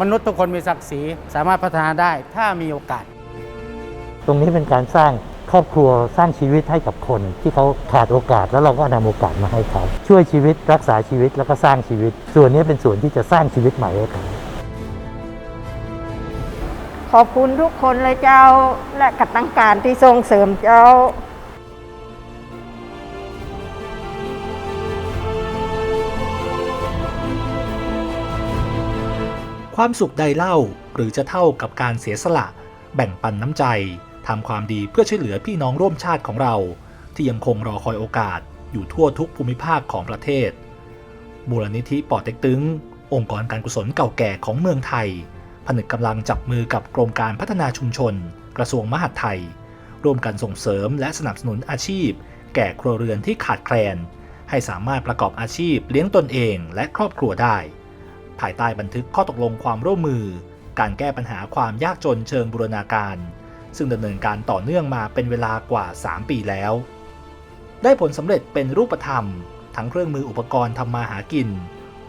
มนุษย์ทุกคนมีศักดิ์ศรีสามารถพัฒนาได้ถ้ามีโอกาส ตรงนี้เป็นการสร้างครอบครัวสร้างชีวิตให้กับคน ที่เขาขาดโอกาสแล้วเราก็นำโอกาสมาให้เขา ช่วยชีวิตรักษาชีวิตแล้วก็สร้างชีวิต ส่วนนี้เป็นส่วนที่จะสร้างชีวิตใหม่ให้เขาขอบคุณทุกคนเลยเจ้าและกตังการที่ส่งเสริมเจ้า ความสุขใดเล่าหรือจะเท่ากับการเสียสละ แบ่งปันน้ำใจทำความดีเพื่อช่วยเหลือพี่น้องร่วมชาติของเรา ที่ยังคงรอคอยโอกาสอยู่ทั่วทุกภูมิภาคของประเทศ มูลนิธิปอเต็กตึง องค์กรการกุศลเก่าแก่ของเมืองไทย ผนึกกำลังจับมือกับกรมการพัฒนาชุมชน กระทรวงมหาดไทย ร่วมกันส่งเสริมและสนับสนุนอาชีพ แก่ครัวเรือนที่ขาดแคลน ให้สามารถประกอบอาชีพเลี้ยงตนเองและครอบครัวได้ ภายใต้บันทึกข้อตกลงความร่วมมือ การแก้ปัญหาความยากจนเชิงบูรณาการ ซึ่งดำเนินการต่อเนื่องมาเป็นเวลากว่า 3 ปีแล้ว ได้ผลสำเร็จเป็นรูปธรรม ทั้งเครื่องมืออุปกรณ์ทำมาหากิน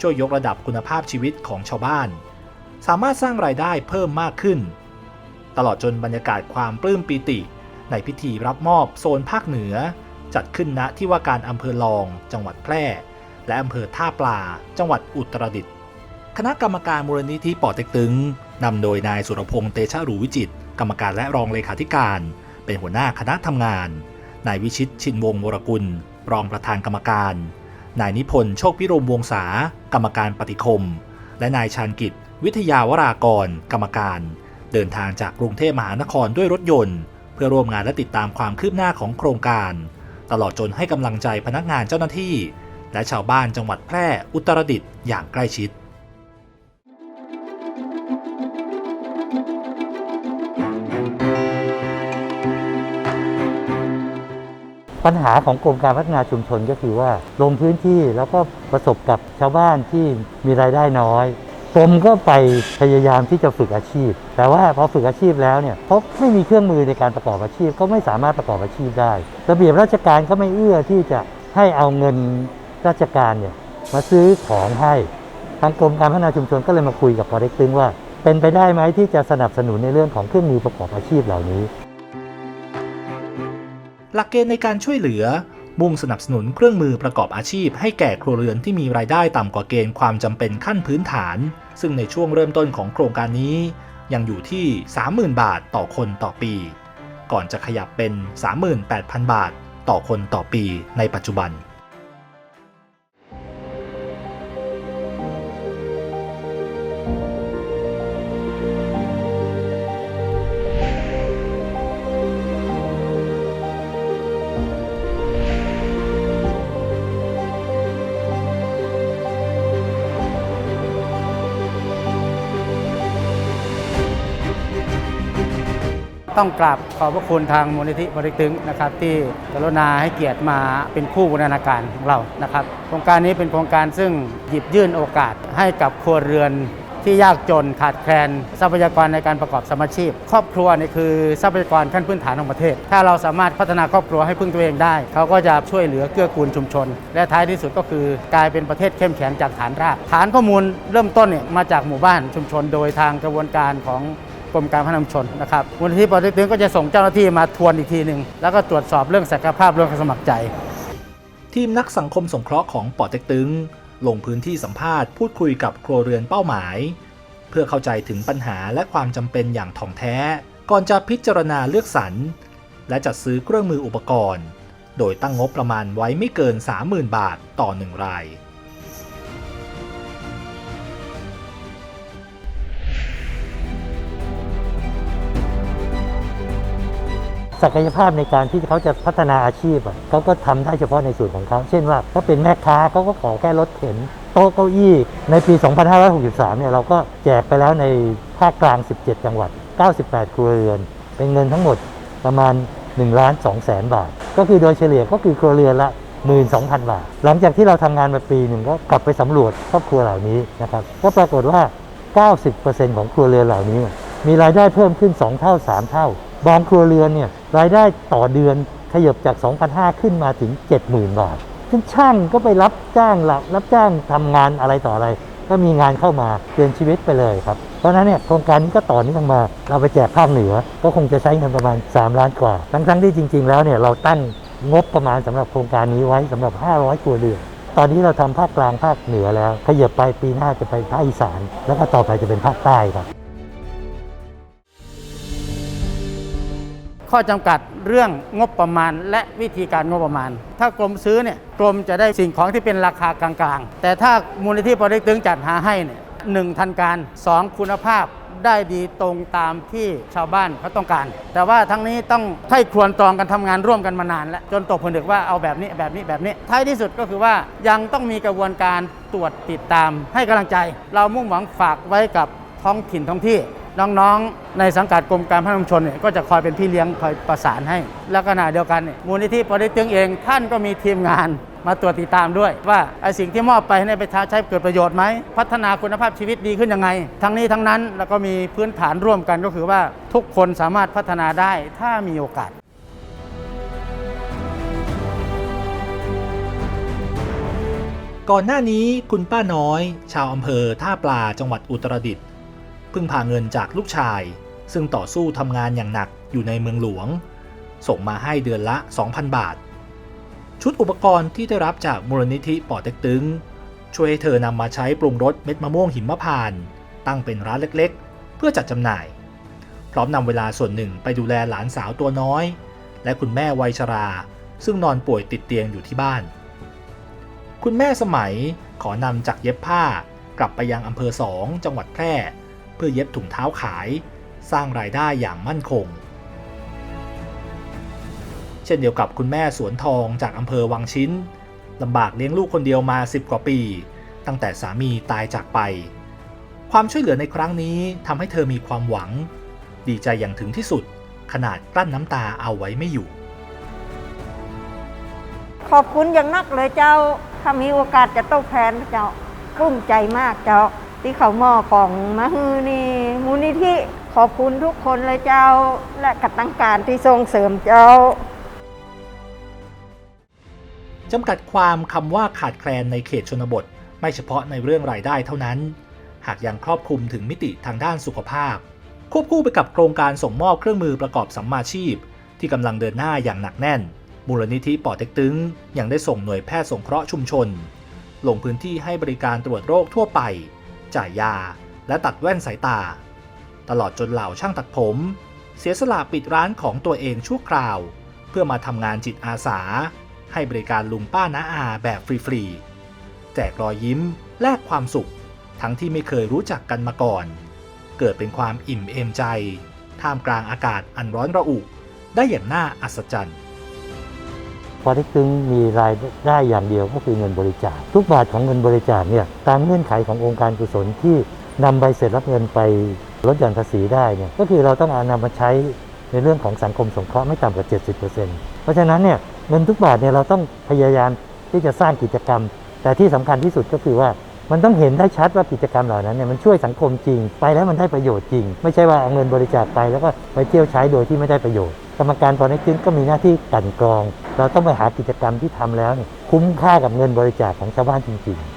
ช่วยยกระดับคุณภาพชีวิตของชาวบ้าน สามารถสร้างรายได้เพิ่มมากขึ้น ตลอดจนบรรยากาศความปลื้มปีติ ในพิธีรับมอบโซนภาคเหนือ จัดขึ้นณที่ว่าการอำเภอลอง จังหวัดแพร่ และอำเภอท่าปลา จังหวัดอุตรดิตถ์ คณะกรรมการมูลนิธิป่อเต็กตึงนำโดยนายสุรพงษ์เตชะรูวิจิต กรรมการและรองเลขาธิการ เป็นหัวหน้าคณะทำงาน นายวิชิตชินวงศ์วรกุล รองประธานกรรมการ นายนิพนธ์โชคพิรมวงศากรรมการปฏิคม และนายชาญกิจ วิทยาวรากร กรรมการ เดินทางจากกรุงเทพมหานครด้วยรถยนต์ เพื่อร่วมงานและติดตามความคืบหน้าของโครงการ ตลอดจนให้กำลังใจพนักงานเจ้าหน้าที่ และชาวบ้านจังหวัดแพร่อุตรดิตถ์อย่างใกล้ชิด ปัญหาของกรมการพัฒนาชุมชนก็คือว่าลงพื้นที่แล้วก็ประสบกับชาวบ้านที่มีรายได้น้อยกรมก็ไปพยายามที่จะฝึกอาชีพ แต่ว่าพอฝึกอาชีพแล้วเนี่ยเขาไม่มีเครื่องมือในการประกอบอาชีพก็ไม่สามารถประกอบอาชีพได้ ระเบียบราชการก็ไม่เอื้อที่จะให้เอาเงินราชการเนี่ยมาซื้อของให้ทางกรมการพัฒนาชุมชนก็เลยมาคุยกับปอเด็กตึงว่า เป็นไปได้ไหมที่จะสนับสนุนในเรื่องของเครื่องมือประกอบอาชีพเหล่านี้ หลักเกณฑ์ในการช่วยเหลือ มุ่งสนับสนุนเครื่องมือประกอบอาชีพให้แก่ครัวเรือนที่มีรายได้ต่ำกว่าเกณฑ์ความจำเป็นขั้นพื้นฐาน ซึ่งในช่วงเริ่มต้นของโครงการนี้ ยังอยู่ที่ 30,000 บาทต่อคนต่อปี ก่อนจะขยับเป็น 38,000 บาทต่อคนต่อปีในปัจจุบัน ต้องกราบขอบพระคุณทางมูลนิธิบริตึงนะครับ ที่กรุณาให้เกียรติมาเป็นผู้บูรณาการของเรานะครับ โครงการนี้เป็นโครงการซึ่งหยิบยื่นโอกาสให้กับครัวเรือนที่ยากจนขาดแคลนทรัพยากรในการประกอบสมาชีพ ครอบครัวนี่คือทรัพยากรขั้นพื้นฐานของประเทศ ถ้าเราสามารถพัฒนาครอบครัวให้พึ่งตัวเองได้ เขาก็จะช่วยเหลือเกื้อกูลชุมชน และท้ายที่สุดก็คือกลายเป็นประเทศเข้มแข็งจากฐานรากฐานข้อมูลเริ่มต้นเนี่ยมาจากหมู่บ้านชุมชน โดยทางกระบวนการของ กรมการพัฒนาชุมชนนะครับมูลนิธิปอเต็กตึงก็จะส่งเจ้าหน้าที่มาทวนอีกทีหนึ่งแล้วก็ตรวจสอบเรื่องศักยภาพเรื่องความสมัครใจ ทีมนักสังคมสงเคราะห์ของปอเต็กตึง ลงพื้นที่สัมภาษณ์พูดคุยกับครัวเรือนเป้าหมาย เพื่อเข้าใจถึงปัญหาและความจำเป็นอย่างถ่องแท้ ก่อนจะพิจารณาเลือกสรรและจัดซื้อเครื่องมืออุปกรณ์ โดยตั้งงบประมาณไว้ไม่เกิน 30,000 บาทต่อหนึ่งราย ศักยภาพในการที่เขาจะพัฒนาอาชีพเขาก็ทำได้เฉพาะในส่วนของเขา เช่นว่าถ้าเป็นแม่ค้าเขาก็ขอแค่รถเข็นโต๊ะเก้าอี้ ในปี 2563 เนี่ยเราก็แจกไปแล้วในภาคกลาง 17 จังหวัด 98 ครัวเรือน เป็นเงินทั้งหมดประมาณ1ล้าน2แสนบาท ก็คือโดยเฉลี่ยก็คือครัวเรือนละ12,000 บาท หลังจากที่เราทำงานมาปีหนึ่งก็กลับไปสำรวจครอบครัวเหล่านี้นะครับ ก็ปรากฏว่า 90%ของครัวเรือนเหล่านี้ มีรายได้เพิ่มขึ้น 2 เท่า 3 เท่า บางครัวเรือนเนี่ยรายได้ต่อเดือนขยับจาก 2,500 ขึ้นมาถึง 70,000 บาท ซึ่งช่างก็ไปรับจ้างรับรับจ้างทำงานอะไรต่ออะไร ก็มีงานเข้ามาเปลี่ยนชีวิตไปเลยครับ เพราะนั้นเนี่ยโครงการนี้ก็ต่อเนื่องมาเราไปแจกภาคเหนือ ก็คงจะใช้เงินประมาณ 3 ล้านกว่า ทั้งๆที่จริง ๆ แล้วเนี่ยเราตั้งงบประมาณสำหรับโครงการนี้ไว้สำหรับ 500 ครัวเรือนตอนนี้เราทำภาคกลางภาคเหนือแล้วขยับไปปีหน้าจะไปภาคอีสาน แล้วก็ต่อไปจะเป็นภาคใต้ครับ ข้อจำกัดเรื่องงบประมาณ และวิธีการงบประมาณ ถ้ากรมซื้อเนี่ยกรมจะได้สิ่งของที่เป็นราคากลางๆ แต่ถ้ามูลนิธิปอเต็กตึงจัดหาให้เนี่ยหนึ่งทันการสองคุณภาพได้ดีตรงตามที่ชาวบ้านเขาต้องการ แต่ว่าทั้งนี้ต้องให้ควรตรองกันทำงานร่วมกันมานาน แล้วจนตกผลึกว่าเอาแบบนี้แบบนี้แบบนี้ท้ายที่สุดก็คือว่ายังต้องมีกระบวนการตรวจติดตามให้กำลังใจ เรามุ่งหวังฝากไว้กับท้องถิ่นท้องที่ น้องๆ ในสังกัดกรมการพัฒนาชุมชนเนี่ยก็จะคอยเป็นพี่เลี้ยงคอยประสานให้ แล้วขณะเดียวกันมูลนิธิปอเต็กตึงเองท่านก็มีทีมงานมาตรวจติดตามด้วย ว่าไอ้สิ่งที่มอบไปให้ไปใช้เกิดประโยชน์ไหม พัฒนาคุณภาพชีวิตดีขึ้นยังไง ทั้งนี้ทั้งนั้นแล้วก็มีพื้นฐานร่วมกันก็คือว่าทุกคนสามารถพัฒนาได้ถ้ามีโอกาสก่อนหน้านี้คุณป้าน้อย ชาวอำเภอท่าปลาจังหวัดอุตรดิตถ์ พึ่งพาเงินจากลูกชาย ซึ่งต่อสู้ทำงานอย่างหนักอยู่ในเมืองหลวง ส่งมาให้เดือนละ 2,000 บาท ชุดอุปกรณ์ที่ได้รับจากมูลนิธิป่อเต็กตึง ช่วยให้เธอนำมาใช้ปรุงรสเม็ดมะม่วงหิมพานต์ตั้งเป็นร้านเล็กๆ เพื่อจัดจำหน่าย พร้อมนำเวลาส่วนหนึ่งไปดูแลหลานสาวตัวน้อย และคุณแม่วัยชรา ซึ่งนอนป่วยติดเตียงอยู่ที่บ้าน คุณแม่สมัยขอนำจากเย็บผ้ากลับไปยังอำเภอสองจังหวัดแพร่ เพื่อเย็บถุงเท้าขาย สร้างรายได้อย่างมั่นคง เช่นเดียวกับคุณแม่สวนทองจากอำเภอวังชิ้นลำบากเลี้ยงลูกคนเดียวมา 10 กว่าปี ตั้งแต่สามีตายจากไป ความช่วยเหลือในครั้งนี้ทำให้เธอมีความหวัง ดีใจอย่างถึงที่สุด ขนาดกลั้นน้ำตาเอาไว้ไม่อยู่ ขอบคุณอย่างนักเลยเจ้า ถ้ามีโอกาสจะตอบแทนเจ้ากุ้มใจมากเจ้า ที่เขามอของมาฮือนี่มูลนิธิขอบคุณทุกคนเลยเจ้าและกัตังการที่ส่งเสริมเจ้าจำกัดความคำว่าขาดแคลนในเขตชนบท ไม่เฉพาะในเรื่องรายได้เท่านั้น หากยังครอบคลุมถึงมิติทางด้านสุขภาพ ควบคู่ไปกับโครงการส่งมอบเครื่องมือประกอบสัมมาชีพ ที่กำลังเดินหน้าอย่างหนักแน่น มูลนิธิป่อเต็กตึงยังได้ส่งหน่วยแพทย์สงเคราะห์ชุมชน ลงพื้นที่ให้บริการตรวจโรคทั่วไป จ่ายยา และตัดแว่นสายตา ตลอดจนเหล่าช่างตัดผม เสียสละปิดร้านของตัวเองชั่วคราว เพื่อมาทำงานจิตอาสา ให้บริการลุงป้าน้าอาแบบฟรีๆแจกรอยยิ้มแลกความสุข ทั้งที่ไม่เคยรู้จักกันมาก่อน เกิดเป็นความอิ่มเอมใจ ท่ามกลางอากาศอันร้อนระอุ ได้อย่างน่าอัศจรรย์ อเต็กตึงมีรายได้อย่างเดียวก็คือเงินบริจาค ทุกบาทของเงินบริจาคเนี่ยตามเงื่อนไขขององค์การกุศลที่นำใบเสร็จรับเงินไปลดหย่อนภาษีได้เนี่ยก็คือเราต้องเอานำมาใช้ในเรื่องของสังคมสงเคราะห์ไม่ต่ำกว่า 70%เพราะฉะนั้นเนี่ยเงินทุกบาทเนี่ยเราต้องพยายามที่จะสร้างกิจกรรม แต่ที่สำคัญที่สุดก็คือว่ามันต้องเห็นได้ชัดว่ากิจกรรมเหล่านั้นเนี่ยมันช่วยสังคมจริง ไปแล้วมันได้ประโยชน์จริง ไม่ใช่ว่าเอาเงินบริจาคไปแล้วก็ไปเที่ยวใช้โดยที่ไม่ได้ประโยชน์ กรรมการพอในจึงก็มีหน้าที่กันกรอง เราต้องไปหากิจกรรมที่ทำแล้วเนี่ยคุ้มค่ากับเงินบริจาคของชาวบ้านจริง ๆ